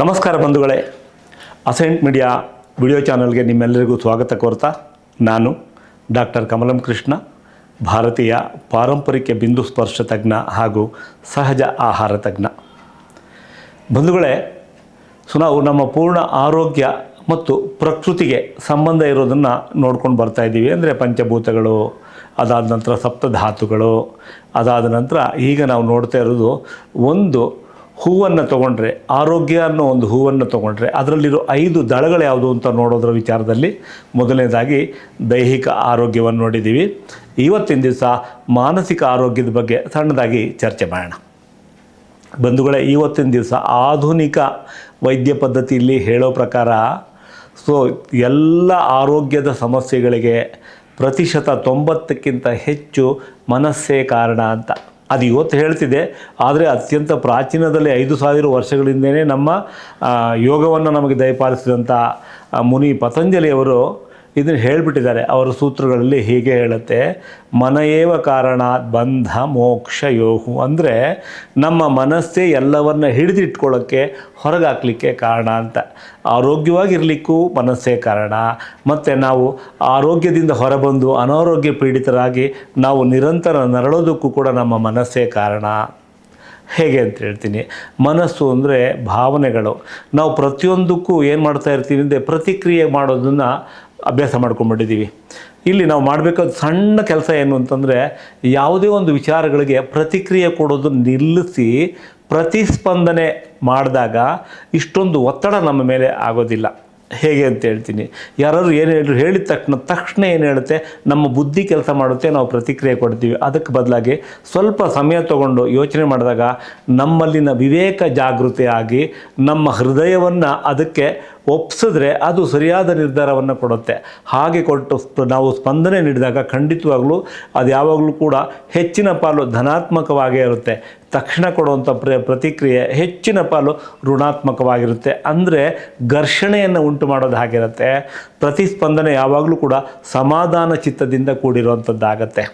ನಮಸ್ಕಾರ ಬಂಧುಗಳೇ. Asset media video ಚಾನಲ್ಗೆ ನಿಮ್ಮೆಲ್ಲರಿಗೂ ಸ್ವಾಗತ ಕೋರ್ತಾ. ನಾನು ಡಾಕ್ಟರ್ ಕಮಲಂ ಕೃಷ್ಣ, ಭಾರತೀಯ ಪಾರಂಪರಿಕ ಬಿಂದು ಸ್ಪರ್ಶ ತಜ್ಞ ಹಾಗೂ ಸಹಜ ಆಹಾರ ತಜ್ಞ. ಬಂಧುಗಳೇ ಸೊ ನಾವು ನಮ್ಮ ಪೂರ್ಣ ಆರೋಗ್ಯ ಮತ್ತು ಪ್ರಕೃತಿಗೆ ಸಂಬಂಧ ಇರೋದನ್ನು ನೋಡ್ಕೊಂಡು ಬರ್ತಾ ಇದ್ದೀವಿ. ಅಂದರೆ ಪಂಚಭೂತಗಳು, ಅದಾದ ನಂತರ ಸಪ್ತಧಾತುಗಳು, ಅದಾದ ನಂತರ ಈಗ ನಾವು ನೋಡ್ತಾ ಇರೋದು ಒಂದು ಹೂವನ್ನು ತೊಗೊಂಡ್ರೆ, ಆರೋಗ್ಯ ಅನ್ನೋ ಒಂದು ಹೂವನ್ನು ತೊಗೊಂಡ್ರೆ, ಅದರಲ್ಲಿರೋ ಐದು ದಳಗಳು ಯಾವುದು ಅಂತ ನೋಡೋದ್ರ ವಿಚಾರದಲ್ಲಿ ಮೊದಲನೇದಾಗಿ ದೈಹಿಕ ಆರೋಗ್ಯವನ್ನು ನೋಡಿದ್ದೀವಿ. ಇವತ್ತಿನ ದಿವಸ ಮಾನಸಿಕ ಆರೋಗ್ಯದ ಬಗ್ಗೆ ಸಣ್ಣದಾಗಿ ಚರ್ಚೆ ಮಾಡೋಣ. ಬಂಧುಗಳೇ, ಇವತ್ತಿನ ದಿವಸ ಆಧುನಿಕ ವೈದ್ಯ ಪದ್ಧತಿಯಲ್ಲಿ ಹೇಳೋ ಪ್ರಕಾರ, ಸೊ, ಎಲ್ಲ ಆರೋಗ್ಯದ ಸಮಸ್ಯೆಗಳಿಗೆ ಪ್ರತಿಶತ ತೊಂಬತ್ತಕ್ಕಿಂತ ಹೆಚ್ಚು ಮನಸ್ಸೇ ಕಾರಣ ಅಂತ. ಅದು ಇವತ್ತು ಹೇಳ್ತಿದೆ, ಆದರೆ ಅತ್ಯಂತ ಪ್ರಾಚೀನದಲ್ಲಿ ಐದು ಸಾವಿರ ವರ್ಷಗಳಿಂದನೇ ನಮ್ಮ ಯೋಗವನ್ನು ನಮಗೆ ದಯಪಾಲಿಸಿದಂಥ ಮುನಿ ಪತಂಜಲಿಯವರು ಇದನ್ನು ಹೇಳಿಬಿಟ್ಟಿದ್ದಾರೆ. ಅವರ ಸೂತ್ರಗಳಲ್ಲಿ ಹೀಗೆ ಹೇಳುತ್ತೆ, ಮನಯೇವ ಕಾರಣ ಬಂಧ ಮೋಕ್ಷ ಯೋಹು ಅಂದರೆ ನಮ್ಮ ಮನಸ್ಸೇ ಎಲ್ಲವನ್ನ ಹಿಡಿದಿಟ್ಕೊಳ್ಳೋಕ್ಕೆ ಹೊರಗಾಕ್ಲಿಕ್ಕೆ ಕಾರಣ ಅಂತ. ಆರೋಗ್ಯವಾಗಿರಲಿಕ್ಕೂ ಮನಸ್ಸೇ ಕಾರಣ. ಮತ್ತು ನಾವು ಆರೋಗ್ಯದಿಂದ ಹೊರಬಂದು ಅನಾರೋಗ್ಯ ಪೀಡಿತರಾಗಿ ನಾವು ನಿರಂತರ ನರಳೋದಕ್ಕೂ ಕೂಡ ನಮ್ಮ ಮನಸ್ಸೇ ಕಾರಣ. ಹೇಗೆ ಅಂತ ಹೇಳ್ತೀನಿ. ಮನಸ್ಸು ಅಂದರೆ ಭಾವನೆಗಳು. ನಾವು ಪ್ರತಿಯೊಂದಕ್ಕೂ ಏನು ಮಾಡ್ತಾ ಇರ್ತೀವಿ ಅಂದರೆ ಪ್ರತಿಕ್ರಿಯೆ ಮಾಡೋದನ್ನು ಅಭ್ಯಾಸ ಮಾಡ್ಕೊಂಡ್ಬಿಟ್ಟಿದ್ದೀವಿ. ಇಲ್ಲಿ ನಾವು ಮಾಡಬೇಕಾದ ಸಣ್ಣ ಕೆಲಸ ಏನು ಅಂತಂದರೆ ಯಾವುದೇ ಒಂದು ವಿಚಾರಗಳಿಗೆ ಪ್ರತಿಕ್ರಿಯೆ ಕೊಡೋದು ನಿಲ್ಲಿಸಿ ಪ್ರತಿಸ್ಪಂದನೆ ಮಾಡಿದಾಗ ಇಷ್ಟೊಂದು ಒತ್ತಡ ನಮ್ಮ ಮೇಲೆ ಆಗೋದಿಲ್ಲ. ಹೇಗೆ ಅಂತ ಹೇಳ್ತೀನಿ. ಯಾರಾದರೂ ಏನು ಹೇಳಿದ್ರು ಹೇಳಿದ ತಕ್ಷಣ ತಕ್ಷಣ ಏನು ಹೇಳುತ್ತೆ? ನಮ್ಮ ಬುದ್ಧಿ ಕೆಲಸ ಮಾಡುತ್ತೆ, ನಾವು ಪ್ರತಿಕ್ರಿಯೆ ಕೊಡ್ತೀವಿ. ಅದಕ್ಕೆ ಬದಲಾಗಿ ಸ್ವಲ್ಪ ಸಮಯ ತಗೊಂಡು ಯೋಚನೆ ಮಾಡಿದಾಗ ನಮ್ಮಲ್ಲಿನ ವಿವೇಕ ಜಾಗೃತಿ ಆಗಿ ನಮ್ಮ ಹೃದಯವನ್ನು ಅದಕ್ಕೆ ಒಪ್ಸಿದ್ರೆ ಅದು ಸರಿಯಾದ ನಿರ್ಧಾರವನ್ನು ಕೊಡುತ್ತೆ. ಹಾಗೆ ಕೊಟ್ಟು ನಾವು ಸ್ಪಂದನೆ ನೀಡಿದಾಗ ಖಂಡಿತವಾಗಲೂ ಅದು ಯಾವಾಗಲೂ ಕೂಡ ಹೆಚ್ಚಿನ ಪಾಲು ಧನಾತ್ಮಕವಾಗೇ ಇರುತ್ತೆ. ತಕ್ಷಣ ಕೊಡುವಂಥ ಪ್ರ, ಪ್ರತಿಕ್ರಿಯೆ ಹೆಚ್ಚಿನ ಪಾಲು ಋಣಾತ್ಮಕವಾಗಿರುತ್ತೆ. ಅಂದರೆ ಘರ್ಷಣೆಯನ್ನು ಉಂಟು ಮಾಡೋದು ಹಾಗಿರುತ್ತೆ. ಪ್ರತಿಸ್ಪಂದನೆ ಯಾವಾಗಲೂ ಕೂಡ ಸಮಾಧಾನ ಚಿತ್ತದಿಂದ ಕೂಡಿರುವಂಥದ್ದಾಗತ್ತೆ.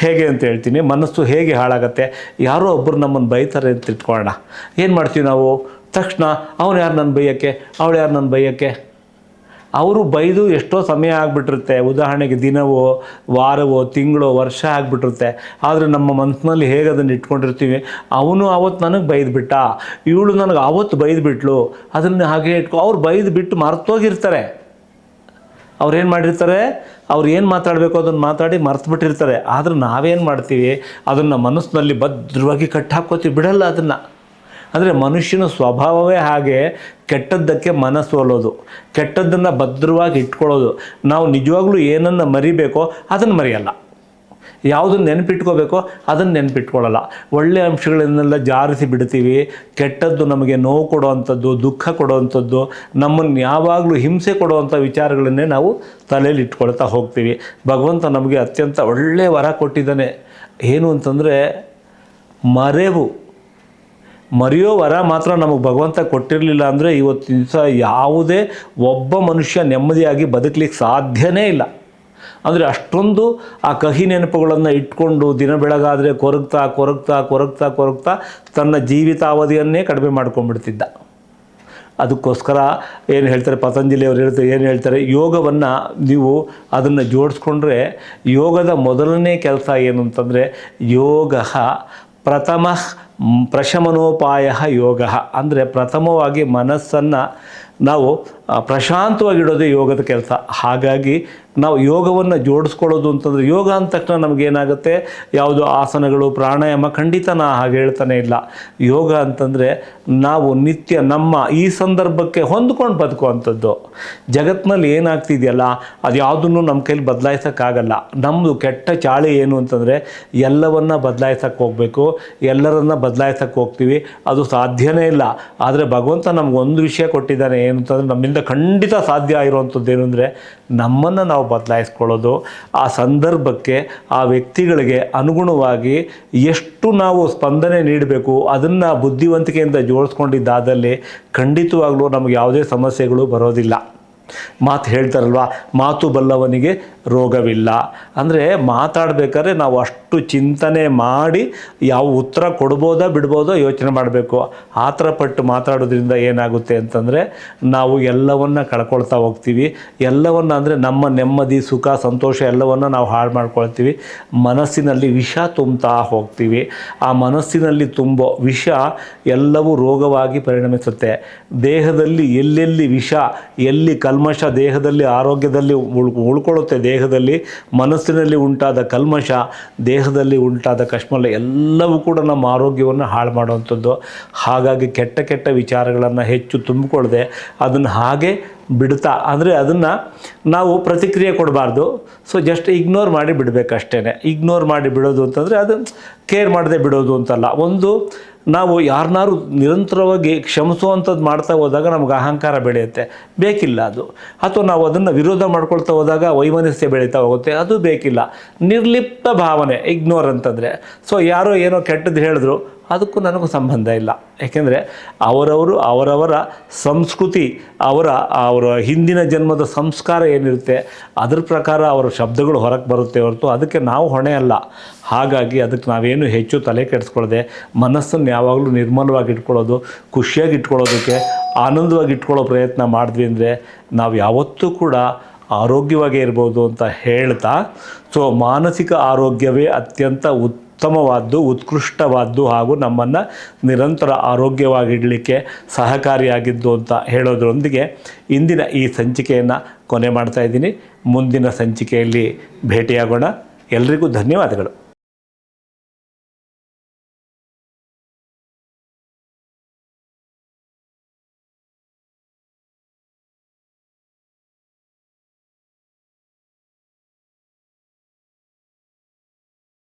ಹೇಗೆ ಅಂತ ಹೇಳ್ತೀನಿ, ಮನಸ್ಸು ಹೇಗೆ ಹಾಳಾಗತ್ತೆ, ಯಾರೋ ಒಬ್ಬರು ನಮ್ಮನ್ನು ಬೈತಾರೆ ಅಂತ ಇಟ್ಕೊಳ್ಳೋಣ ಏನು ಮಾಡ್ತೀವಿ ನಾವು? ತಕ್ಷಣ ಅವನು ಯಾರು ನನ್ನ ಬೈಯೋಕ್ಕೆ? ಅವಳು ಯಾರು ನನ್ನ ಬೈಯೋಕ್ಕೆ? ಅವರು ಬೈದು ಎಷ್ಟೋ ಸಮಯ ಆಗಿಬಿಟ್ಟಿರುತ್ತೆ. ಉದಾಹರಣೆಗೆ ದಿನವೋ, ವಾರವೋ, ತಿಂಗಳೋ, ವರ್ಷ ಆಗಿಬಿಟ್ಟಿರುತ್ತೆ. ಆದರೆ ನಮ್ಮ ಮನಸ್ಸಿನಲ್ಲಿ ಹೇಗೆ ಅದನ್ನು ಇಟ್ಕೊಂಡಿರ್ತೀವಿ? ಅವನು ಅವತ್ತು ನನಗೆ ಬೈದ್ಬಿಟ್ಟ. ಇವಳು ನನಗೆ ಅವತ್ತು ಬೈದ್ಬಿಟ್ಲು. ಅದನ್ನು ಹಾಗೆ ಇಟ್ಕೊ. ಅವ್ರು ಬೈದು ಬಿಟ್ಟು ಮರ್ತೋಗಿರ್ತಾರೆ. ಅವ್ರು ಏನು ಮಾಡಿರ್ತಾರೆ? ಅವ್ರು ಏನು ಮಾತಾಡಬೇಕು ಅದನ್ನು ಮಾತಾಡಿ ಮರ್ತು ಬಿಟ್ಟಿರ್ತಾರೆ ಆದ್ರೆ ನಾವೇನು ಮಾಡ್ತೀವಿ? ಅದನ್ನು ಮನಸ್ಸಿನಲ್ಲಿ ಭದ್ರವಾಗಿ ಕಟ್ಟಿ ಹಾಕ್ಕೋತೀವಿ ಬಿಡಲ್ಲ ಅದನ್ನು. ಅಂದರೆ ಮನುಷ್ಯನ ಸ್ವಭಾವವೇ ಹಾಗೆ ಕೆಟ್ಟದ್ದಕ್ಕೆ ಮನಸ್ಸೋಲೋದು ಕೆಟ್ಟದ್ದನ್ನು ಭದ್ರವಾಗಿ ಇಟ್ಕೊಳ್ಳೋದು. ನಾವು ನಿಜವಾಗ್ಲೂ ಏನನ್ನು ಮರಿಬೇಕೋ ಅದನ್ನು ಮರೆಯಲ್ಲ. ಯಾವುದನ್ನು ನೆನಪಿಟ್ಕೋಬೇಕೋ ಅದನ್ನು ನೆನಪಿಟ್ಕೊಳ್ಳಲ್ಲ. ಒಳ್ಳೆಯ ಅಂಶಗಳನ್ನೆಲ್ಲ ಜಾರಿಸಿ ಬಿಡ್ತೀವಿ. ಕೆಟ್ಟದ್ದು ನಮಗೆ ನೋವು ಕೊಡುವಂಥದ್ದು, ದುಃಖ ಕೊಡುವಂಥದ್ದು, ನಮ್ಮನ್ನು ಯಾವಾಗಲೂ ಹಿಂಸೆ ಕೊಡುವಂಥ ವಿಚಾರಗಳನ್ನೇ ನಾವು ತಲೆಯಲ್ಲಿ ಇಟ್ಕೊಳ್ತಾ ಹೋಗ್ತೀವಿ. ಭಗವಂತ ನಮಗೆ ಅತ್ಯಂತ ಒಳ್ಳೆಯ ವರ ಕೊಟ್ಟಿದ್ದಾನೆ. ಏನು ಅಂತಂದರೆ ಮರೆವು. ಮರೆಯೋ ವರ ಮಾತ್ರ ನಮಗೆ ಭಗವಂತ ಕೊಟ್ಟಿರಲಿಲ್ಲ ಅಂದರೆ ಇವತ್ತಿನ ದಿವಸ ಯಾವುದೇ ಒಬ್ಬ ಮನುಷ್ಯ ನೆಮ್ಮದಿಯಾಗಿ ಬದುಕಲಿಕ್ಕೆ ಸಾಧ್ಯನೇ ಇಲ್ಲ. ಅಂದರೆ ಅಷ್ಟೊಂದು ಆ ಕಹಿ ನೆನಪುಗಳನ್ನು ಇಟ್ಕೊಂಡು ದಿನ ಬೆಳಗಾದರೆ ಕೊರಗ್ತಾ ಕೊರಗ್ತಾ ಕೊರಗ್ತಾ ಕೊರಗ್ತಾ ತನ್ನ ಜೀವಿತಾವಧಿಯನ್ನೇ ಕಡಿಮೆ ಮಾಡ್ಕೊಂಡ್ಬಿಡ್ತಿದ್ದ. ಅದಕ್ಕೋಸ್ಕರ ಏನು ಹೇಳ್ತಾರೆ ಪತಂಜಲಿ ಅವರು ಹೇಳ್ತಾರೆ ಏನು ಹೇಳ್ತಾರೆ, ಯೋಗವನ್ನು ನೀವು ಅದನ್ನು ಜೋಡಿಸ್ಕೊಂಡ್ರೆ ಯೋಗದ ಮೊದಲನೇ ಕೆಲಸ ಏನು ಅಂತಂದರೆ ಯೋಗ ಪ್ರಥಮ ಪ್ರಶಮನೋಪಾಯ ಯೋಗ. ಅಂದರೆ ಪ್ರಥಮವಾಗಿ ಮನಸ್ಸನ್ನು ನಾವು ಪ್ರಶಾಂತವಾಗಿಡೋದೇ ಯೋಗದ ಕೆಲಸ. ಹಾಗಾಗಿ ನಾವು ಯೋಗವನ್ನು ಜೋಡಿಸ್ಕೊಳ್ಳೋದು ಅಂತಂದರೆ ಯೋಗ ಅಂದ ತಕ್ಷಣ ನಮಗೇನಾಗುತ್ತೆ? ಯಾವುದು ಆಸನಗಳು, ಪ್ರಾಣಾಯಾಮ ಖಂಡಿತ ನಾ ಹಾಗೆ ಹೇಳ್ತಾನೆ ಇಲ್ಲ. ಯೋಗ ಅಂತಂದರೆ ನಾವು ನಿತ್ಯ ನಮ್ಮ ಈ ಸಂದರ್ಭಕ್ಕೆ ಹೊಂದ್ಕೊಂಡು ಬದುಕುವಂಥದ್ದು. ಜಗತ್ತಿನಲ್ಲಿ ಏನಾಗ್ತಿದೆಯಲ್ಲ, ಅದು ಯಾವುದನ್ನು ನಮ್ಮ ಕೈಲಿ ಬದಲಾಯಿಸೋಕ್ಕಾಗಲ್ಲ. ನಮ್ಮದು ಕೆಟ್ಟ ಚಾಳಿ ಏನು ಅಂತಂದರೆ ಎಲ್ಲವನ್ನ ಬದಲಾಯಿಸೋಕೆ ಹೋಗಬೇಕು. ಎಲ್ಲರನ್ನ ಬದಲಾಯಿಸೋಕೆ ಹೋಗ್ತೀವಿ. ಅದು ಸಾಧ್ಯವೇ ಇಲ್ಲ. ಆದರೆ ಭಗವಂತ ನಮ್ಗೆ ಒಂದು ವಿಷಯ ಕೊಟ್ಟಿದ್ದಾನೆ ಏನು ಅಂತಂದರೆ ನಮ್ಮಿಂದ ಖಂಡಿತ ಸಾಧ್ಯ ಇರುವಂಥದ್ದು ಏನು ಅಂದರೆ ನಮ್ಮನ್ನು ನಾವು ಬದಲಾಯಿಸ್ಕೊಳ್ಳೋದು. ಆ ಸಂದರ್ಭಕ್ಕೆ ಆ ವ್ಯಕ್ತಿಗಳಿಗೆ ಅನುಗುಣವಾಗಿ ಎಷ್ಟು ನಾವು ಸ್ಪಂದನೆ ನೀಡಬೇಕು, ಅದನ್ನು ಬುದ್ಧಿವಂತಿಕೆಯಿಂದ ಜೋಡಿಸ್ಕೊಂಡಿದ್ದಾದಲ್ಲಿ ಖಂಡಿತವಾಗ್ಲೂ ನಮಗೆ ಯಾವುದೇ ಸಮಸ್ಯೆಗಳು ಬರೋದಿಲ್ಲ. ಮಾತು ಹೇಳ್ತಾರಲ್ವ, ಮಾತು ಬಲ್ಲವನಿಗೆ ರೋಗವಿಲ್ಲ. ಅಂದರೆ ಮಾತಾಡಬೇಕಾದ್ರೆ ನಾವು ಅಷ್ಟು ಚಿಂತನೆ ಮಾಡಿ ಯಾವ ಉತ್ತರ ಕೊಡ್ಬೋದಾ ಬಿಡ್ಬೋದೋ ಯೋಚನೆ ಮಾಡಬೇಕು. ಆ ಪಟ್ಟು ಮಾತಾಡೋದ್ರಿಂದ ಏನಾಗುತ್ತೆ ಅಂತಂದರೆ ನಾವು ಎಲ್ಲವನ್ನ ಕಳ್ಕೊಳ್ತಾ ಹೋಗ್ತೀವಿ. ಎಲ್ಲವನ್ನ ಅಂದರೆ ನಮ್ಮ ನೆಮ್ಮದಿ, ಸುಖ, ಸಂತೋಷ ಎಲ್ಲವನ್ನು ನಾವು ಹಾಳು ಮಾಡ್ಕೊಳ್ತೀವಿ. ಮನಸ್ಸಿನಲ್ಲಿ ವಿಷ ತುಂಬ್ತಾ ಹೋಗ್ತೀವಿ. ಆ ಮನಸ್ಸಿನಲ್ಲಿ ತುಂಬೋ ವಿಷ ಎಲ್ಲವೂ ರೋಗವಾಗಿ ಪರಿಣಮಿಸುತ್ತೆ. ದೇಹದಲ್ಲಿ ಎಲ್ಲೆಲ್ಲಿ ವಿಷ, ಎಲ್ಲಿ ಕಲ್ಮಶ ದೇಹದಲ್ಲಿ, ಆರೋಗ್ಯದಲ್ಲಿ ಉಳ್ ಉಳ್ಕೊಳ್ಳುತ್ತೆ ದೇಹದಲ್ಲಿ ಮನಸ್ಸಿನಲ್ಲಿ ಉಂಟಾದ ಕಲ್ಮಶ, ದೇಹದಲ್ಲಿ ಉಂಟಾದ ಕಶ್ಮಲ ಎಲ್ಲವೂ ಕೂಡ ನಮ್ಮ ಆರೋಗ್ಯವನ್ನು ಹಾಳು ಮಾಡುವಂಥದ್ದು. ಹಾಗಾಗಿ ಕೆಟ್ಟ ಕೆಟ್ಟ ವಿಚಾರಗಳನ್ನು ಹೆಚ್ಚು ತುಂಬಿಕೊಳ್ಳದೆ ಅದನ್ನು ಹಾಗೆ ಬಿಡ್ತಾ ಅಂದರೆ ಅದನ್ನು ನಾವು ಪ್ರತಿಕ್ರಿಯೆ ಕೊಡಬಾರ್ದು. ಸೊ ಜಸ್ಟ್ ಇಗ್ನೋರ್ ಮಾಡಿ ಬಿಡಬೇಕಷ್ಟೇ ಇಗ್ನೋರ್ ಮಾಡಿ ಬಿಡೋದು ಅಂತಂದರೆ ಅದು ಕೇರ್ ಮಾಡದೆ ಬಿಡೋದು ಅಂತಲ್ಲ. ಒಂದು, ನಾವು ಯಾರನ್ನಾರು ನಿರಂತರವಾಗಿ ಕ್ಷಮಿಸುವಂಥದ್ದು ಮಾಡ್ತಾ ಹೋದಾಗ ನಮ್ಗೆ ಅಹಂಕಾರ ಬೆಳೆಯುತ್ತೆ. ಬೇಕಿಲ್ಲ ಅದು. ಅಥವಾ ನಾವು ಅದನ್ನು ವಿರೋಧ ಮಾಡ್ಕೊಳ್ತಾ ಹೋದಾಗ ವೈಮನಸ್ಯ ಬೆಳೀತಾ ಹೋಗುತ್ತೆ. ಅದು ಬೇಕಿಲ್ಲ. ನಿರ್ಲಿಪ್ತ ಭಾವನೆ ಇಗ್ನೋರ್ ಅಂತಂದರೆ. ಸೊ ಯಾರೋ ಏನೋ ಕೆಟ್ಟದ್ದು ಹೇಳಿದ್ರು ಅದಕ್ಕೂ ನನಗೂ ಸಂಬಂಧ ಇಲ್ಲ. ಯಾಕೆಂದರೆ ಅವರವರು, ಅವರವರ ಸಂಸ್ಕೃತಿ, ಅವರ ಅವರ ಹಿಂದಿನ ಜನ್ಮದ ಸಂಸ್ಕಾರ ಏನಿರುತ್ತೆ, ಅದರ ಪ್ರಕಾರ ಅವರ ಶಬ್ದಗಳು ಹೊರಗೆ ಬರುತ್ತೆ ಹೊರತು ಅದಕ್ಕೆ ನಾವು ಹೊಣೆ ಅಲ್ಲ. ಹಾಗಾಗಿ ಅದಕ್ಕೆ ನಾವೇನು ಹೆಚ್ಚು ತಲೆ ಕೆಡಿಸ್ಕೊಳ್ಳದೆ ಮನಸ್ಸನ್ನು ಯಾವಾಗಲೂ ನಿರ್ಮಲವಾಗಿ ಇಟ್ಕೊಳ್ಳೋದು, ಖುಷಿಯಾಗಿ ಇಟ್ಕೊಳ್ಳೋದಕ್ಕೆ, ಆನಂದವಾಗಿ ಇಟ್ಕೊಳ್ಳೋ ಪ್ರಯತ್ನ ಮಾಡಿದ್ವಿ ಅಂದರೆ ನಾವು ಯಾವತ್ತೂ ಕೂಡ ಆರೋಗ್ಯವಾಗೇ ಇರ್ಬೋದು ಅಂತ ಹೇಳ್ತಾ, ಸೊ ಮಾನಸಿಕ ಆರೋಗ್ಯವೇ ಅತ್ಯಂತ ಉತ್ತಮವಾದ್ದು, ಉತ್ಕೃಷ್ಟವಾದ್ದು ಹಾಗೂ ನಮ್ಮನ್ನು ನಿರಂತರ ಆರೋಗ್ಯವಾಗಿಡಲಿಕ್ಕೆ ಸಹಕಾರಿಯಾಗಿದ್ದು ಅಂತ ಹೇಳೋದ್ರೊಂದಿಗೆ ಇಂದಿನ ಈ ಸಂಚಿಕೆಯನ್ನು ಕೊನೆ ಮಾಡ್ತಾ ಇದ್ದೀನಿ. ಮುಂದಿನ ಸಂಚಿಕೆಯಲ್ಲಿ ಭೇಟಿಯಾಗೋಣ. ಎಲ್ರಿಗೂ ಧನ್ಯವಾದಗಳು.